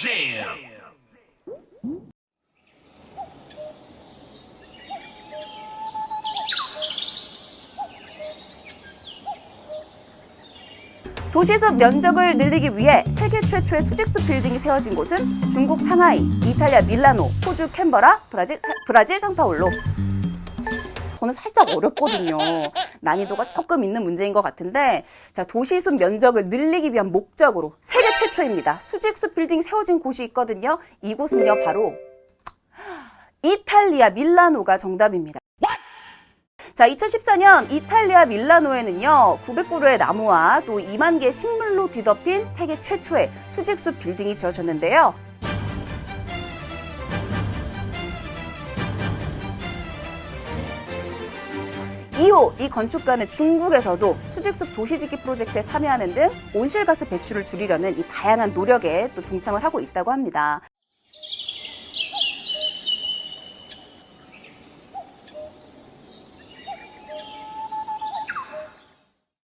Jam. 도시숲 면적을 늘리기 위해 세계 최초의 수직숲 빌딩이 세워진 곳은 중국 상하이, 이탈리아 밀라노, 호주 캔버라, 브라질, 사- 브라질 상파울로. 저는 살짝 어렵거든요. 난이도가 조금 있는 문제인 것 같은데, 자, 도시숲 면적을 늘리기 위한 목적으로 세계 최초입니다. 수직숲 빌딩이 세워진 곳이 있거든요. 이곳은요, 바로 이탈리아 밀라노가 정답입니다. 자, 2014년 이탈리아 밀라노에는요, 900그루의 나무와 또 2만 개의 식물로 뒤덮인 세계 최초의 수직숲 빌딩이 지어졌는데요. 이후 이 건축가는 중국에서도 수직숲 도시짓기 프로젝트에 참여하는 등 온실가스 배출을 줄이려는 이 다양한 노력에 또 동참을 하고 있다고 합니다.